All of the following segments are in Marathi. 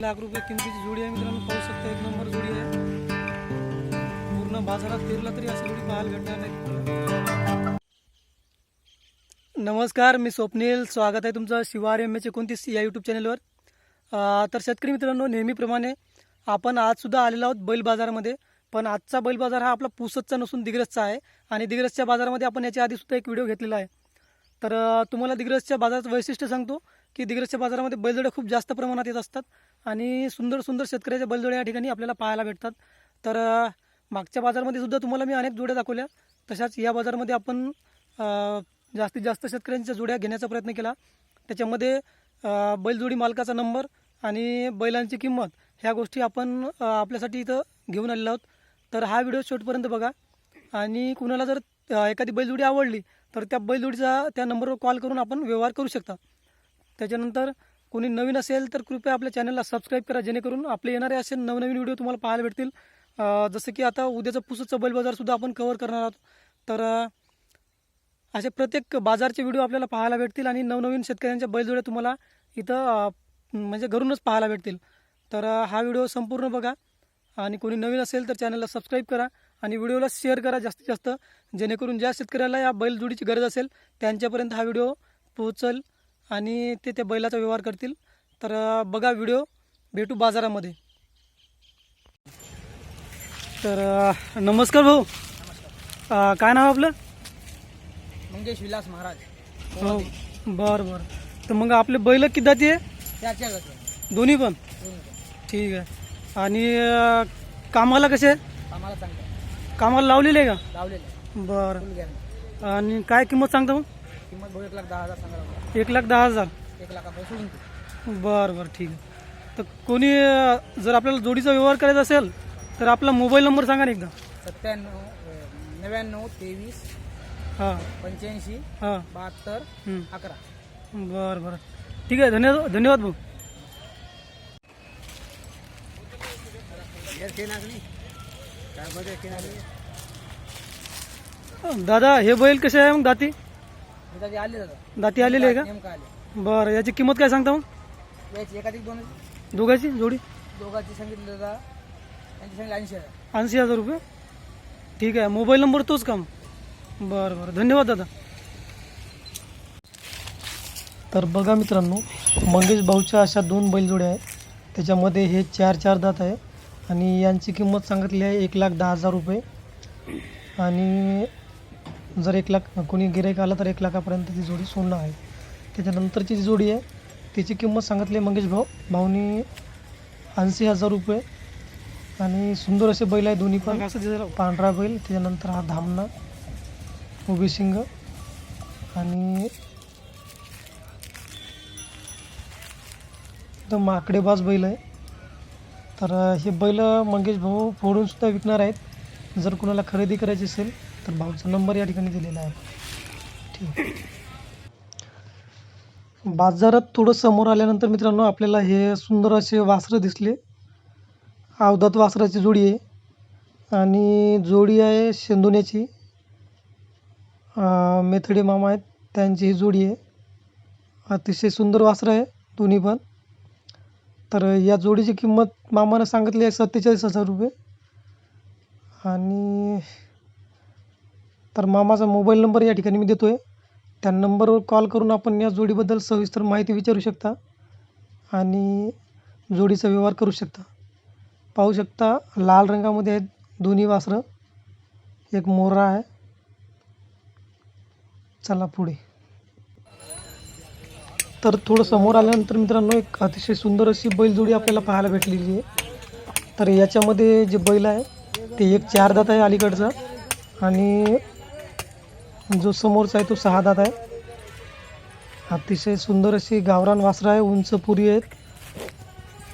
लाख रुपये किमतीची जोडी आहे मित्रांनो पाहू शकता एक नंबर जोडी आहे. पूर्ण बाजारात फिरला तरी अशी जोडी पाहायला भेटणार नाही. नमस्कार मी स्वप्नील. स्वागत आहे तुमचं शिवार एम एचे कोणतीस या यूट्यूब चॅनलवर तर शेतकरी मित्रांनो नेहमीप्रमाणे आपण आजसुद्धा आलेलो आहोत बैल बाजारामध्ये. पण आजचा बैल बाजार हा आपला पुसतचा नसून दिग्रसचा आहे. आणि दिग्रसच्या बाजारामध्ये आपण याच्या आधीसुद्धा एक व्हिडिओ घेतलेला आहे. तर तुम्हाला दिग्रसच्या बाजाराचं वैशिष्ट्य सांगतो. की दिग्रसच्या बाजारामध्ये बैलजोड्या खूप जास्त प्रमाणात येत असतात आणि सुंदर सुंदर शेतकऱ्याच्या बैलजोड्या या ठिकाणी आपल्याला पाहायला भेटतात. तर मागच्या बाजारामध्ये सुद्धा तुम्हाला मी अनेक जोड्या दाखवल्या. तशाच या बाजारामध्ये आपण जास्तीत जास्त शेतकऱ्यांच्या जोड्या घेण्याचा प्रयत्न केला. त्याच्यामध्ये बैलजोडी मालकाचा नंबर आणि बैलांची किंमत ह्या गोष्टी आपण आपल्यासाठी इथं घेऊन आलेलो आहोत. तर हा व्हिडिओ शेवटपर्यंत बघा. आणि कुणाला जर एखादी बैलजोडी आवडली तर त्या बैलजोडीचा त्या नंबरवर कॉल करून आपण व्यवहार करू शकता. त्याच्यानंतर कोणी नवीन असेल तर कृपया आपल्या चॅनलला सबस्क्राईब करा जेणेकरून आपले येणारे असे नवनवीन व्हिडिओ तुम्हाला पाहायला भेटतील. जसं की आता उद्याचं पुसचं बैल बाजारसुद्धा आपण कव्हर करणार आहोत. तर असे प्रत्येक बाजारचे व्हिडिओ आपल्याला पाहायला भेटतील आणि नवनवीन शेतकऱ्यांच्या बैलजोड्या तुम्हाला इथं म्हणजे घरूनच पाहायला भेटतील. तर हा व्हिडिओ संपूर्ण बघा आणि कोणी नवीन असेल तर चॅनलला सबस्क्राईब करा आणि व्हिडिओला शेअर करा जास्तीत जास्त जेणेकरून ज्या शेतकऱ्याला या बैलजोडीची गरज असेल त्यांच्यापर्यंत हा व्हिडिओ पोहोचल. आणि ते त्या बैलाचा व्यवहार करतील. तर बघा व्हिडिओ. भेटू बाजारामध्ये. तर नमस्कार भाऊ. काय नाव आपलं? मंगेश विलास महाराज. हो. बरं बरं. तर मग आपले बैल किती आहे? दोन्ही पण? ठीक आहे. आणि कामाला कसे सांगतो कामाला लावलेले आहे का? लावलेलं बरं. आणि काय किंमत सांगता मग? किंमत एक लाख दहा हजार सांगा. एक लाख दहा हजार. एक लाखापर्यंत सोडून. बरं बरं ठीक आहे. तर कोणी अ, जर आपल्याला जोडीचा व्यवहार करायचा असेल तर आपला मोबाईल नंबर सांगा ना एकदा. सत्त्याण्णव अं, नव्याण्णव तेवीस हां. पंच्याऐंशी हां. बहात्तर हं. अकरा. बरं बरं. ठीक आहे धन्यवाद धन्यवाद भाऊ. दादा हे बैल कसे आहे मग दाती? आले दादा. दाती आलेली आहे का? नेमकं आले. बरं याची किंमत काय सांगता मग? याची एखादी दोन दोघांची? जोडी? दोघांची सांगितलं दादा. त्यांची सांगितलं ऐंशी हजार. ऐंशी हजार रुपये? ठीक आहे मोबाईल नंबर तोच का मग? बरं बरं. धन्यवाद दादा. तर बघा मित्रांनो मंगेश भाऊच्या अशा दोन बैलजोड्या आहेत. त्याच्यामध्ये हे चार चार दात आहे. आणि यांची किंमत सांगितली आहे एक लाख दहा हजार रुपये. आणि जर एक लाख कोणी गिराईक आला तर एक लाखापर्यंत ती जोडी सोनं आहे. त्याच्यानंतरची जी जोडी आहे त्याची किंमत सांगितली मंगेश भाऊ. भाऊनी ऐंशी हजार रुपये आणि सुंदर असे बैल आहे दोन्ही पण. पांढरा बैल त्याच्यानंतर हा धामणा उभी शिंग आणि एकदम माकडेबाज बैल आहे. तर हे बैल मंगेश भाऊ फोडून सुद्धा विकणार आहेत. जर कोणाला खरेदी करायची असेल तर भाऊचा नंबर या ठिकाणी दिलेला आहे. ठीक बाजारात थोडं समोर आल्यानंतर मित्रांनो आपल्याला हे सुंदर असे वासरं दिसले. अवधात वासराची जोडी आहे. आणि जोडी आहे शेंदुण्याची. मेथडे मामा आहेत त्यांची ही जोडी आहे. अतिशय सुंदर वासरं आहे दोन्ही पण. तर या जोडीची किंमत मामानं सांगितली आहे सत्तेचाळीस हजार रुपये. आणि तर मामाचा मोबाईल नंबर या ठिकाणी मी देतो आहे त्या नंबरवर कॉल करून आपण या जोडीबद्दल सविस्तर माहिती विचारू शकता आणि जोडीचा व्यवहार करू शकता. पाहू शकता लाल रंगामध्ये आहेत दोन्ही वासरं. एक मोरा आहे. चला पुढे. तर थोडं समोर आल्यानंतर मित्रांनो एक अतिशय सुंदर अशी बैलजोडी आपल्याला पाहायला भेटलेली आहे. तर याच्यामध्ये जे बैल आहे ते एक चार दात आहे अलीकडचा. आणि जो समोरचा आहे तो सहा दात आहे. अतिशय सुंदर अशी गावरान वासरं आहे उंच पुरी आहेत.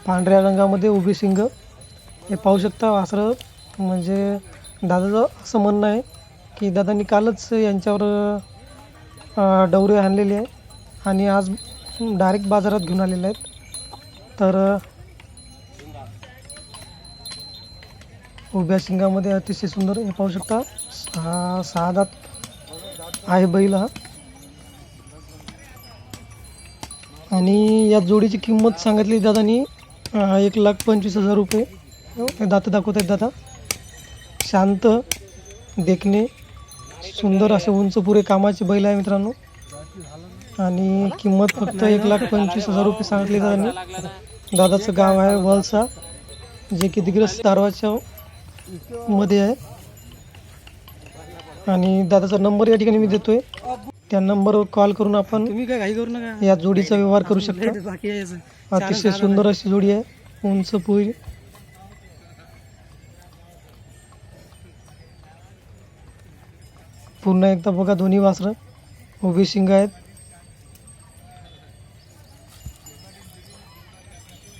पांढऱ्या रंगामध्ये उभी शिंग. हे पाहू शकता वासरं. म्हणजे दादाचं असं म्हणणं आहे की दादांनी कालच यांच्यावर डवरे आणलेले आहे आणि आज डायरेक्ट बाजारात घेऊन आलेले आहेत. तर उभ्या शिंगामध्ये अतिशय सुंदर हे पाहू शकता. सहा सहा दात आहे बैल हा. आणि या जोडीची किंमत सांगितली दादानी एक लाख पंचवीस हजार रुपये. दाता दाखवत आहेत दादा. शांत देखणे सुंदर असे उंच पुरे कामाचे बैल आहे मित्रांनो. आणि किंमत फक्त एक लाख पंचवीस हजार रुपये सांगितली दादानी. दादाचं गाव आहे वलसा जे की दिग्रस दारवाच्या मध्ये आहे. आणि दादाचा नंबर या ठिकाणी मी देतोय. त्या नंबरवर कॉल करून आपण या जोडीचा व्यवहार करू शकता. अतिशय सुंदर अशी जोडी आहे. उंच पुरी पुन्हा एकदा बघा दोन्ही वासरं. उभी शिंग आहेत.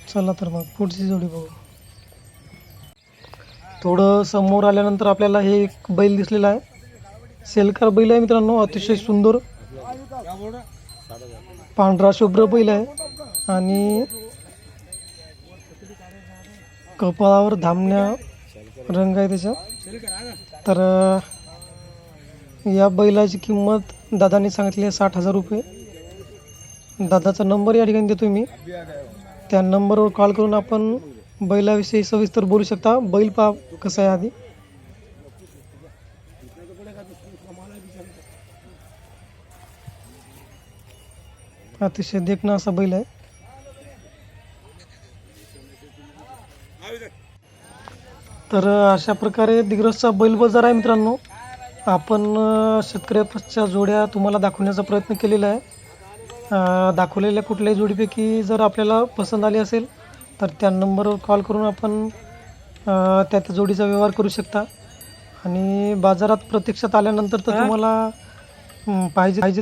चला तर मग पुढची जोडी बघू. थोडं समोर आल्यानंतर आपल्याला हे एक बैल दिसलेला आहे. सेलकार बैल आहे मित्रांनो अतिशय सुंदर. पांढरा शुभ्र बैल आहे. आणि कपाळावर धामण्या रंग आहे त्याचा. तर या बैलाची किंमत दादाने सांगितली आहे साठ हजार रुपये. दादाचा नंबर या ठिकाणी देतो मी. त्या नंबरवर कॉल करून आपण बैलाविषयी सविस्तर बोलू शकता. बैल पा कसं आहे आधी. अतिशय देखणं असा बैल आहे. तर अशा प्रकारे दिग्रसचा बैल बाजार आहे मित्रांनो. आपण शेतकऱ्याच्या जोड्या तुम्हाला दाखवण्याचा प्रयत्न केलेला आहे. दाखवलेल्या कुठल्याही जोडीपैकी जर आपल्याला पसंत आली असेल तर त्या नंबरवर कॉल करून आपण त्या त्या जोडीचा व्यवहार करू शकता. आणि बाजारात प्रत्यक्षात आल्यानंतर तर तुम्हाला पाहिजे पाहिजे.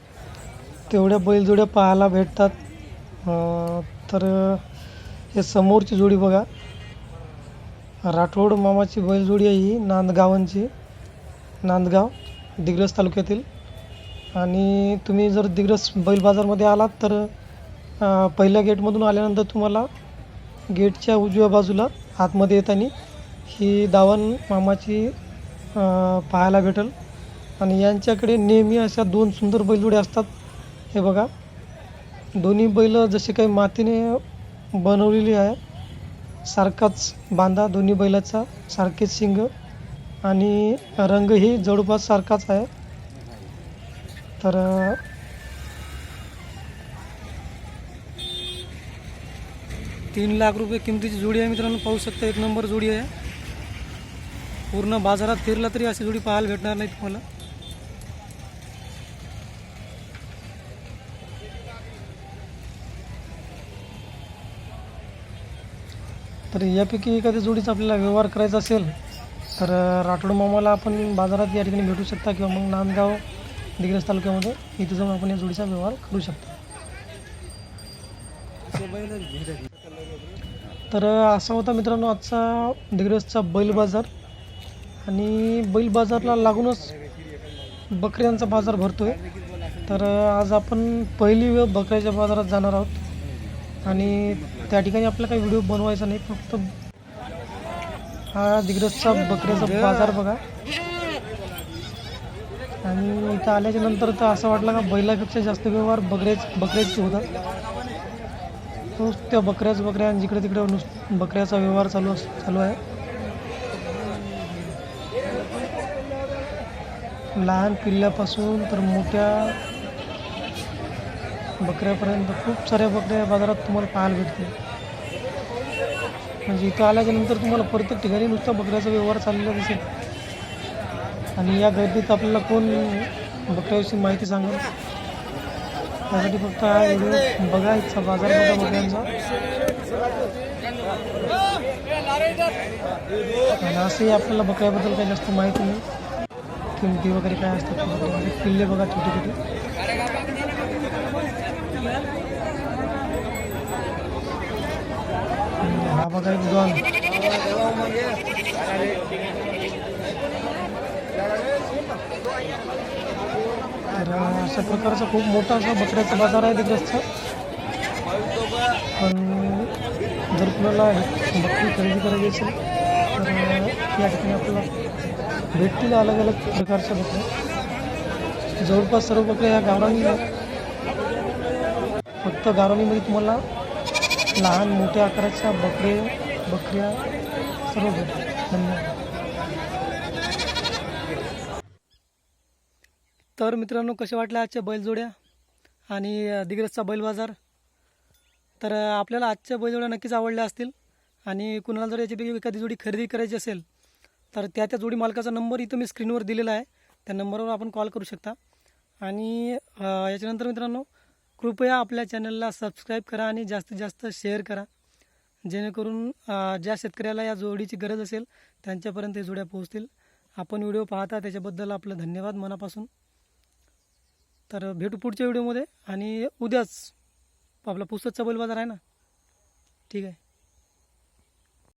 तेवढ्या बैलजोड्या पाहायला भेटतात. तर हे समोरची जोडी बघा. राठोड मामाची बैलजोडी आहे ही नांदगावांची नांदगाव दिग्रस तालुक्यातील. आणि तुम्ही जर दिग्रस बैल बाजारमध्ये आलात तर पहिल्या गेटमधून आल्यानंतर तुम्हाला गेटच्या उजव्या बाजूला आतमध्ये येताना ही दावण मामाची पाहायला भेटेल. आणि यांच्याकडे नेहमी अशा दोन सुंदर बैलजोड्या असतात. हे बघा दोन्ही बैल जसे काही मातीने बनवलेली आहे सारखाच बांधा दोन्ही बैलाचा सारखेच शिंग आणि रंगही जवळपास सारखाच आहे. तर तीन लाख रुपये किमतीची जोडी आहे मित्रांनो पाहू शकता एक नंबर जोडी आहे. पूर्ण बाजारात फिरला तरी अशी जोडी पाहायला भेटणार नाही तुम्हाला. तर यापैकी एखाद्या जोडीचा आपल्याला व्यवहार करायचा असेल तर राठोड मामाला आपण बाजारात या ठिकाणी भेटू शकता किंवा मग नांदगाव दिग्रस तालुक्यामध्ये इथे जाऊन आपण या जोडीचा व्यवहार करू शकता. तर असा होता मित्रांनो आजचा दिग्रसचा बैल बाजार. आणि बैल बाजारला लागूनच बकऱ्यांचा बाजार भरतोय. तर आज आपण पहिली वेळ बकऱ्याच्या बाजारात जाणार आहोत. आणि त्या ठिकाणी आपला काही व्हिडिओ बनवायचा नाही फक्त हा दिग्रजचा बकऱ्याचा बाजार बघा. आणि इथं आल्याच्यानंतर तर असं वाटलं का बैलापेक्षा जास्त व्यवहार बकऱ्याच बकऱ्याच होतात. नुसत्या बकऱ्याच बकऱ्या आणि जिकडे तिकडे नुस बकऱ्याचा व्यवहार चालू चालू आहे. लहान किल्ल्यापासून तर मोठ्या बकऱ्यापर्यंत खूप साऱ्या बकऱ्या या बाजारात तुम्हाला पाहायला भेटतील. म्हणजे इथं आल्याच्यानंतर तुम्हाला प्रत्येक ठिकाणी नुसता बकऱ्याचा व्यवहार चाललेला दिसेल. आणि या गर्दीत आपल्याला कोण बकऱ्याविषयी माहिती सांगेल? त्यासाठी फक्त हा व्हिडिओ बघायचा बाजार बघा बकऱ्यांचा. आणि असंही आपल्याला बकऱ्याबद्दल काही जास्त माहिती नाही. किमती वगैरे काय असतात किल्ले बघा छोटे छोटे हा बघा एक डॉन तर अशा प्रकारचा खूप मोठा असा बकऱ्याचा बाजार आहे दिग्रसचा पण जर कुणाला बकरी खरेदी करायची असेल तर या ठिकाणी आपल्याला भेटतील अलग अलग प्रकारच्या बकऱ्या जवळपास सर्व बकऱ्या या गावरानी आहेत. फक्त गावरानीमध्ये तुम्हाला लहान मोठ्या आकाराच्या बकरे बकऱ्या सर्व भेटतात धन्यवाद. तर मित्रांनो कसे वाटले आजच्या बैलजोड्या आणि दिग्रजचा दिग्रसचा बैल बाजार? तर आपल्याला आजच्या बैलजोड्या नक्कीच आवडल्या असतील. आणि कुणाला जर याच्यापैकी एखादी जोडी खरेदी करायची असेल तर त्या त्या जोडी मालकाचा नंबर इथं मी स्क्रीनवर दिलेला आहे. त्या नंबरवर आपण कॉल करू शकता. आणि याच्यानंतर मित्रांनो कृपया आपल्या चॅनलला सबस्क्राईब करा आणि जास्तीत जास्त शेअर करा. जेणेकरून ज्या शेतकऱ्याला या जोडीची गरज असेल त्यांच्यापर्यंत हे जोड्या पोहोचतील. आपण व्हिडिओ पाहता त्याच्याबद्दल आपलं धन्यवाद मनापासून. तर भेटू पुढच्या व्हिडिओमध्ये आणि उद्याच आपला पुस्तकचा बैल बाजार आहे ना? ठीक आहे.